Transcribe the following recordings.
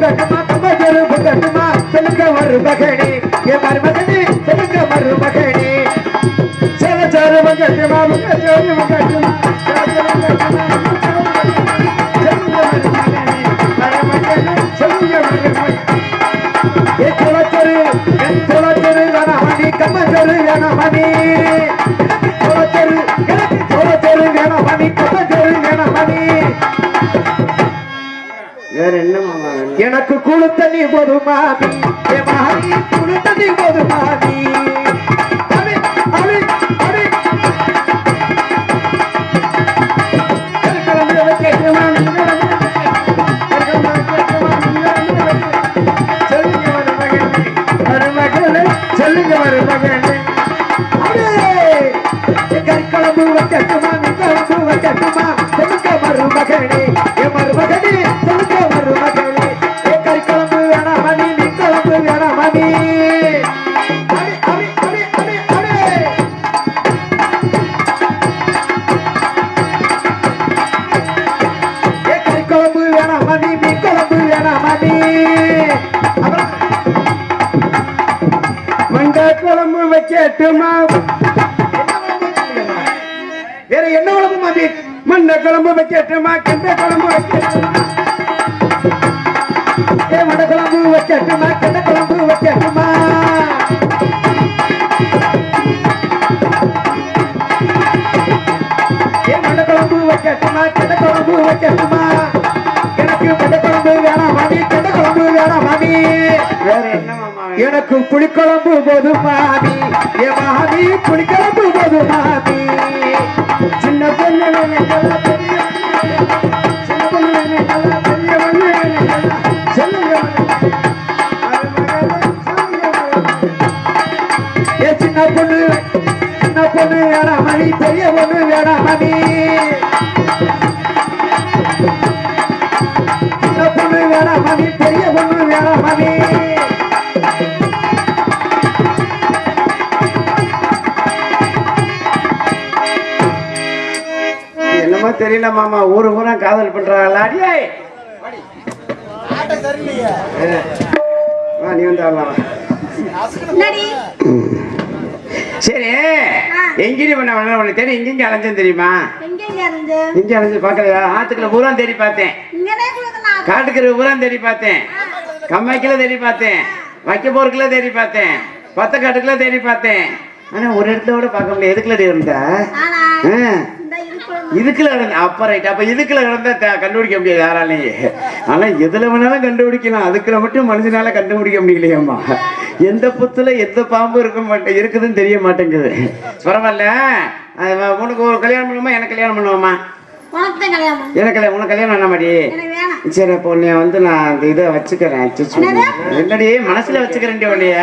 பொங்கட்டுமா கம்பச்சோறு பொங்கட்டுமா சொல்லுங்க மருமகனே என் மருமகனே சொல்லுங்க மருமகனே சோறு பொங்கட்டுமா பொங்கச்சோறு பொங்கட்டுமா எனக்கு குழு நீ போதுமாமி ஏ மாமி குழு நீ போதுமாமி அடி, அடி, அடி. கருக்கலம்பு வைக்கட்டுமா, மருமகனே, கேட்டுமா? வேற என்ன உழவு மாதிரி மண்ண குழம்பு வைக்கட்டுமா கெண்ட குழம்பு வைக்கட்டுமா ஏ மட குழம்பு வைக்கட்டுமா கெண்ட குழம்பு வைக்கட்டுமா ஏ மட குழம்பு வைக்கட்டுமா கெண்ட குழம்பு வைக்கட்டுமா எனக்கு மட குழம்பு வேணாம் மாமி கெண்ட குழம்பு வேணாம் மாமி வேற என்ன மாமா வேணும்? எனக்கு புளிக்குழம்பு போதும் மாமி. ஏ மாமி புளிக்குழம்பு போதும் மாமி. சின்ன பொண்ணு. சின்ன பொண்ணு சொல்லுங்க ஏ சின்ன பொண்ணு சின்ன பொண்ணு வேணாம் மணி பெரிய பொண்ணு வேணாம் மணி. தெரியல மாமா ஊரு ஊரா காதல் பண்றாங்களா? அடியே! நீ வந்து. என்னடி? சரி எங்கேயும் பண்ண உனக்கு தெரியும்? எங்கெங்க அலைஞ்சேன்? தெரியுமா எங்க அலைஞ்சு பார்க்கலையா? ஆத்துக்குள்ள பூரா தேடி பார்த்தேன். காட்டுக்கிற பூரா தேடி பார்த்தேன். கம்மாய்க்குள்ள தேடி பார்த்தேன். வைக்க போருக்குள்ள தேடி பார்த்தேன். பத்த காட்டுக்குள்ள தேடி பார்த்தேன். ஆனா ஒரு இடத்துல கூட பார்க்க முடியல. எதுக்குள்ள இருந்த? இதுக்குள்ள அப்ப ரைட் அப்ப இதுக்குள்ள கிடந்தா கண்டுபிடிக்க முடியாது யாராலையும். ஆனா எதுல வேணாலும் கண்டுபிடிக்கலாம். அதுக்குள்ள மட்டும் மனுஷனால கண்டுபிடிக்க முடியலையம்மா. எந்த புத்துல எந்த பாம்பு இருக்க மாட்டே இருக்குதுன்னு தெரிய மாட்டேங்குது. பரவாயில்ல. உனக்கு ஒரு கல்யாணம் பண்ணுமா எனக்கு கல்யாணம் பண்ணுவோமா? எனக்கு கல்யாணம் உனக்கு கல்யாணம் பண்ண மாடி சரி அப்போ உன்னைய வந்து நான் அந்த இதை வச்சுக்கிறேன். என்னடி மனசுல வச்சுக்கிறேன் உன்னைய.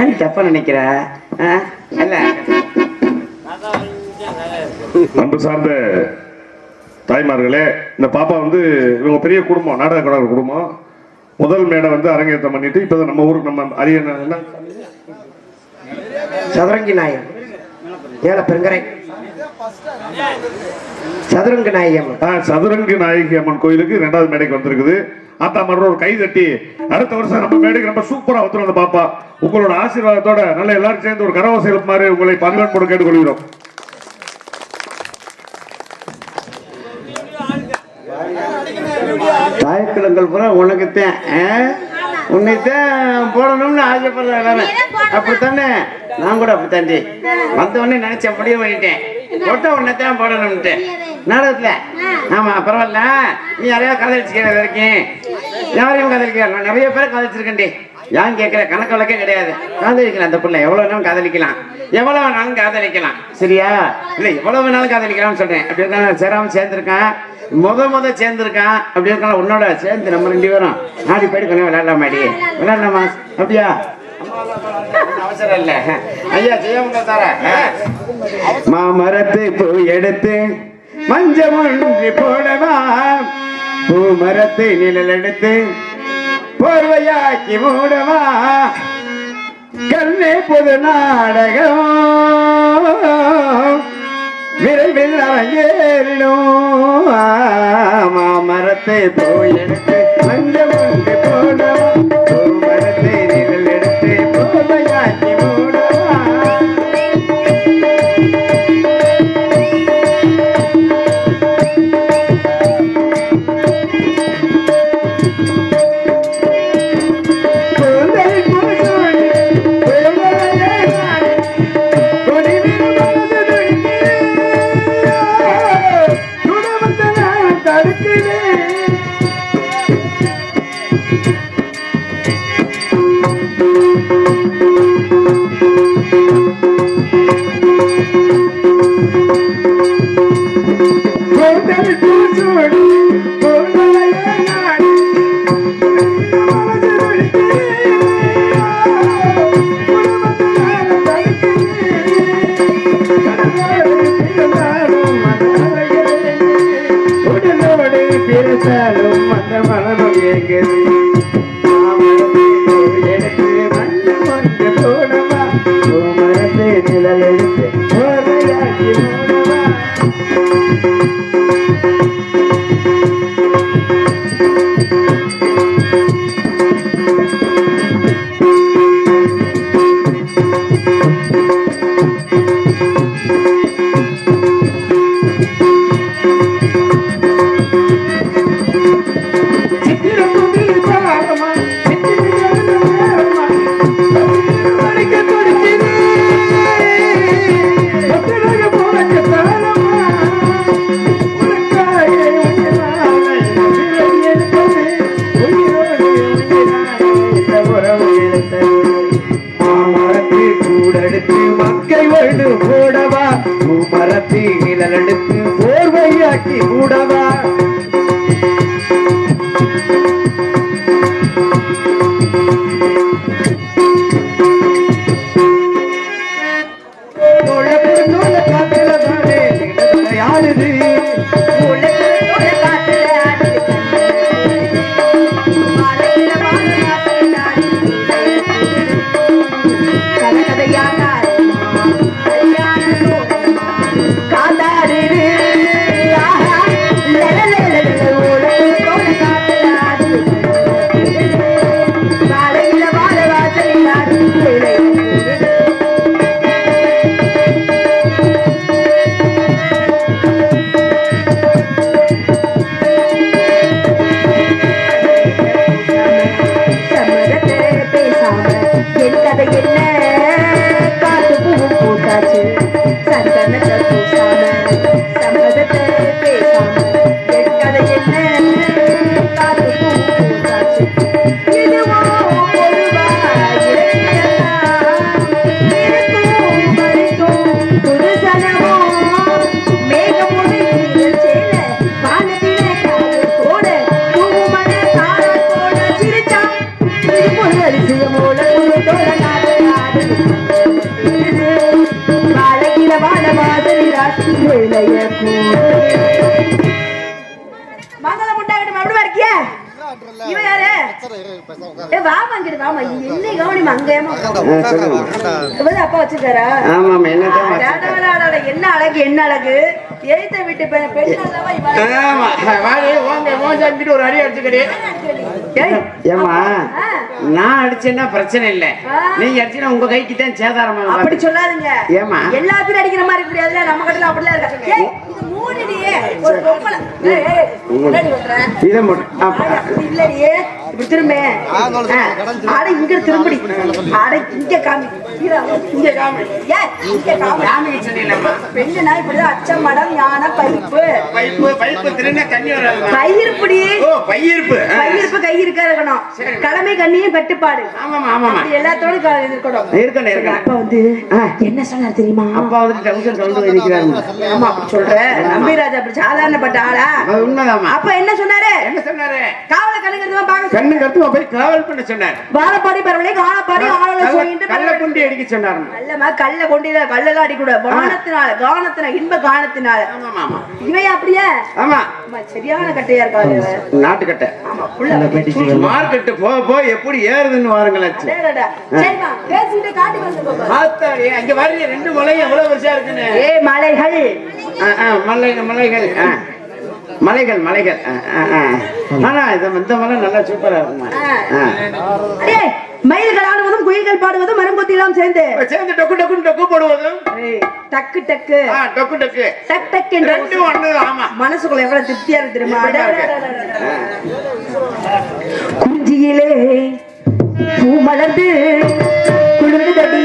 ஏன் தப்பா நினைக்கிற? இல்ல. அன்பு சார்ந்த தாய்மார்களே இந்த பாப்பா வந்து இவங்க பெரிய குடும்பம் நாடக கழக குடும்பம். முதல் மேடை வந்து அரங்கேற்றம் பண்ணிட்டு இப்பதான் நம்ம ஊருக்கு நம்ம அரிய என்ன சதுரங்கி நாயம் ஏல பெருங்கரை. சதுரங்க நாயம் ஆ, சதுரங்க நாயகி அம்மன் கோயிலுக்கு ரெண்டாவது மேடைக்கு வந்திருக்குது. ஆத்தா மறுபடியும் ஒரு கை தட்டி அடுத்த வருஷம் நம்ம மேடைக்கு நம்ம சூப்பரா வந்துடும் அந்த பாப்பா. உங்களோட ஆசீர்வாதத்தோட நல்ல எல்லாரும் சேர்ந்து ஒரு கரவசை எழுப்புமாறு உங்களை பங்கன்போடு கேட்டுக்கொள்கிறோம். தாய்க்குளங்கள் பூரா உனக்குத்தான்? உன்னைத்தான் போடணும்னு ஆசைப்படுறேன் எல்லாரும் அப்படித்தானே? நான் கூட அப்படித்தாண்டி வந்த உடனே நினைச்சேன் முடிவு பண்ணிட்டேன். போட்ட உன்னைத்தான் போடணும்ட்டு. நாடகத்துல? ஆமா பரவாயில்ல. நீ யாரையாவது காதலிச்சுக்கிற வரைக்கும்? யாரையும் காதலிக்கிற நான் நிறைய பேரை காதலிச்சிருக்கேன்டி யான் கேட்கிற கணக்கு வழக்கே கிடையாது. காதலிக்கலாம் அந்த பிள்ளை. எவ்வளவு வேணாலும் காதலிக்கலாம். எவ்வளவு வேணாலும் காதலிக்கலாம். சரியா? இல்ல எவ்வளவு வேணாலும் காதலிக்கலாம்னு சொல்றேன். அப்படி சேராம சேர்ந்திருக்கான். முத முத சேர்ந்துருக்கான். அப்படி இருக்கலாம் உன்னோட சேர்ந்து நம்ம ரெண்டு பேரும் ஆடி போயிட்டு கொஞ்சம் விளையாடலாமாடி விளையாடலாமா? அப்படியா? அவசரம் இல்ல. ஐயா செய்ய தர மாமரத்து பூ எடுத்து மஞ்சள் ஒன்றி போடவா? பூ மரத்து நிழல் எடுத்து போர்வையாக்கி மூடவா? கண்ணே புது நாடகம். விரைவில் அரங்கேறிடும் மாமரத்தை போய் எடுத்து அங்கே வந்து போனோம் அப்பா வச்சிருக்காரா? ஆமாம் என்னதான் அடாடாடாடா, என்ன அழகு என்ன அழகு? எழுத்த விட்டு பெண்? ஆமா. வாடி ஓங்க மோசாம்பிட்டு ஒரு அடி ஏமா. நான் அடிச்சேன்னா பிரச்சனை இல்ல. நீங்க அடிச்சீங்கன்னா உங்க கைக்கு தான் சேதாரமா அப்படி சொல்லாதீங்க. ஏம்மா? எல்லாத்தையும் அடிக்கிற மாதிரி இருக்க முடியாதுல நம்ம கடையில அப்படிலாம் இருக்கா? இப்படி பையிருப்பு. கையிருக்கா இருக்கணும். கடமை கண்ணியும் கட்டுப்பாடு. ஆமாமா ஆமாமா அப்படி எல்லாத்தோட க- இருக்கணும். இருக்கணும் இருக்கணும். அப்பா வந்து. என்ன சொன்னார் தெரியுமா? அப்பா வந்துட்டு டவுசர் ஆமா அப்படி சொல்ற. நம்பிராஜ் அப்படி சாதாரணப்பட்ட ஆளா? அது உண்மைதாம்மா. அப்ப என்ன சொன்னாரு? என்ன சொன்னாரு? காவல கண்ணுங்கிறது பாக்க கண்ணு கருத்து போய் காவல் பண்ண சொன்னார். வாழப்பாடி பரவலை சொல்லிட்டு கள்ள குண்டி அடிக்க கல்ல கொண்டில கல்லெல்லாம் வானத்தினால கானத்தினால இன்ப கானத்தினால ஆமாமா ஆமா இவையா அப்படியே? ஆமா. சரியான கட்டையா இருக்காரு நாட்டுக்கட்டை. புள்ள. போக போக எப்படி ஏறுதுன்னு வாருங்களேன். அங்க வர்றீங்க. ரெண்டு மலை எவ்வளவு வருஷம் இருக்குன்னு. ஏ மலைகள். ஆ, மலைகள் மலைகள். மலைகள். ஆனா இது இந்த மலை நல்லா சூப்பரா இருக்குமா? ஆ. அடே மயில்கள் ஆடுவதும் குயில்கள் பாடுவதும் மரங்கொத்திலாம் சேர்ந்து. இப்ப சேர்ந்து டொக்கு டொக்குன்னு டொக்கு போடுவதும்? டக்கு டக்கு. டொக்கு டொக்கு. டக் டக் என்ற மனசுக்குள்ள எவ்வளவு திருப்தியா இருக்கு தெரியுமா? அட, பூ மலர்ந்து குளிர்ந்தடி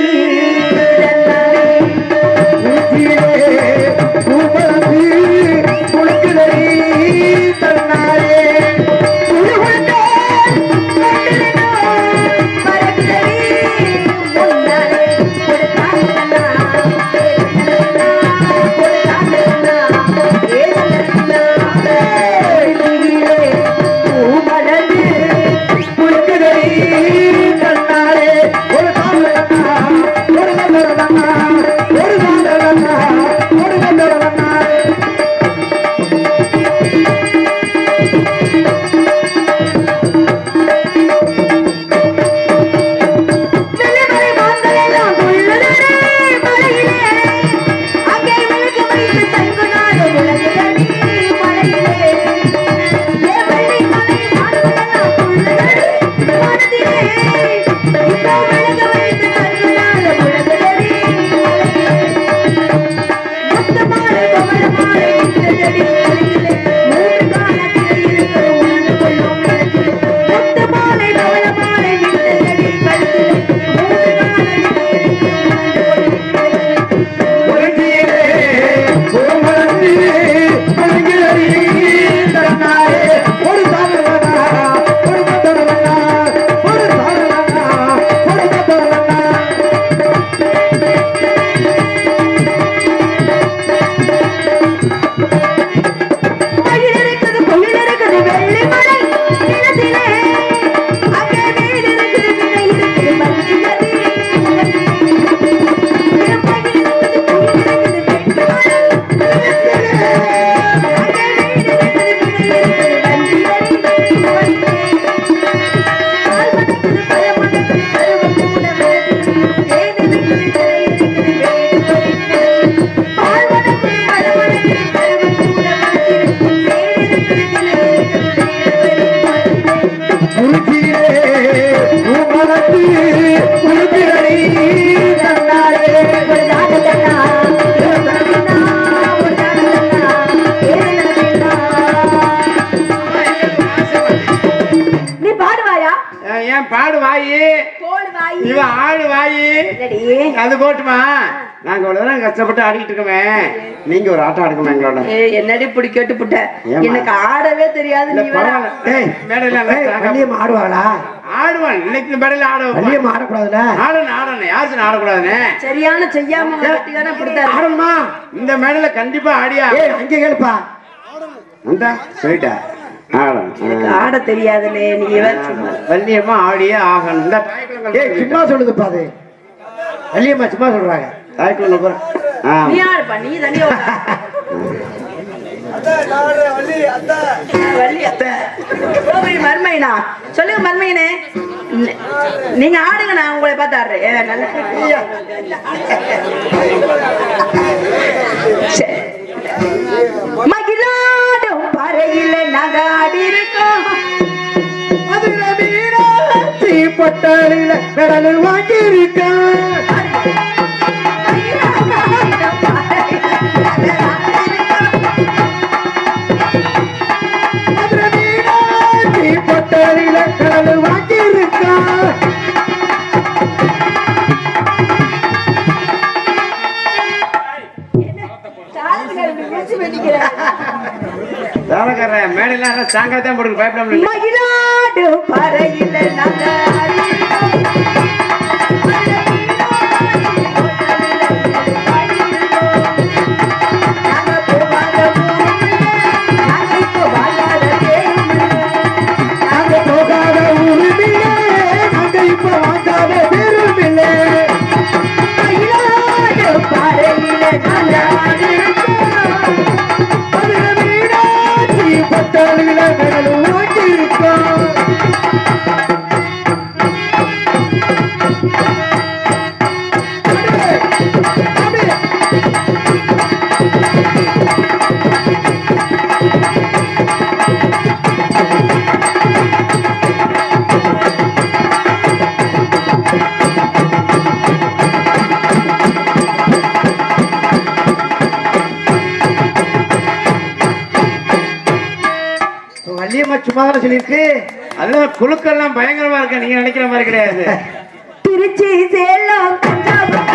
இவன் ஆடு வாயி. அது போட்டுமா. நாங்க இவ்வளவு நேரம் கஷ்டப்பட்டு ஆடிக்கிட்டு இருக்கோமே. நீங்க ஒரு ஆட்டம் ஆடுக்கமா எங்களோட. என்னடி இப்படி கேட்டு புட்ட? ஏம்மா? எனக்கு ஆடவே தெரியாது மேடையில நல்லா ஏய், strong ஆ வள்ளியம்மா ஆடுவாங்களா ஆடுவான் இன்னைக்கு மேடையில ஆட வைப்பான். வள்ளியம்மா ஆடக்கூடாதுல ஆடணும் ஆடணும். யாரு சொன்னா ஆடக்கூடாதுன்னு? சரியான செய்யாம ஆடணுமா? இந்த மேடையில கண்டிப்பா ஆடியா? அங்கே கேளுப்பா. அந்த ஆட தெரியாதுலே நீ வேற சும்மா வள்ளியம்மா ஆடியே ஆகணும். ஏய் சும்மா சொல்லுதுப்பா அது. வள்ளியம்மா சும்மா சொல்றாங்க. தாய்க்குளம் போற. ஆ. நீ ஆடுப்பா நீ தனியா வள்ளி அத்தை. கோபுரி மருமைனா? சொல்லுங்க மருமையனே ந- நீங்க ஆடுங்க நான் உங்களை பார்த்து ஆடுறேன். மகிழாடும் பறையில நகாடி இருக்கோம் அதுல மீனாட்சி பட்டாளில கடலில் வாங்கியிருக்கேன் மதுரை மேடையில நல்லா ஸ்ட்ராங்கா தான் போடுங்க பயப்பட வள்ளியம்மா சும்மா தானே சொல்லியிருக்கு? அதெல்லாம் குழுக்கள்லாம் பயங்கரமா இருக்கு? நீங்க நினைக்கிற மாதிரி கிடையாது. திருச்சி சேலம் தஞ்சாவூர்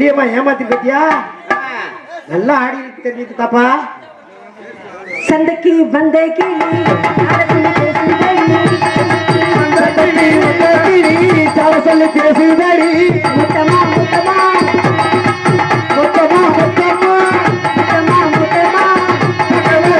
வள்ளியம்மா ஏமாத்தி பத்தியா நல்லா ஆடி தெரிஞ்சுக்கு தாப்பா. சந்தைக்கு வந்த கிளி நாடகம் பேசுதடி. சட்டடி வந்தடி சாவ சொல்லி பேசுதடி முத்தமா முத்தமா மொத்தமா மொத்தமா. முத்தமா முத்தமா சகல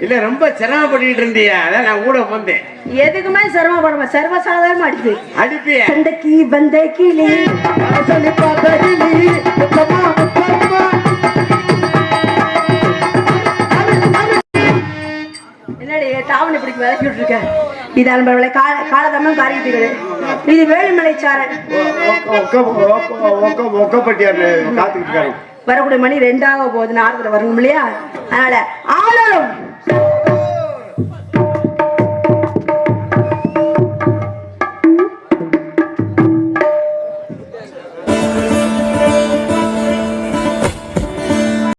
இல்ல ரொம்ப சிரமப்பட்டுட்டு இருந்தியா. அதான் நான் கூட வந்தேன். எதுக்குமே சிரமப்படாம சர்வசாதாரணமா அடிச்சு அடிப்பிய சண்டைக்கு வந்த கிளி சொல்லி பார்த்த தாவணி பிடிக்க விளக்கி விட்டுருக்க இது அன்பர்களை கால காலதம்மன் காரியத்துகள் இது வேலுமலை சாரன். வரக்கூடிய மணி ரெண்டாக போகுது நாரத்தில் வரணும் இல்லையா? அதனால ஆனாலும்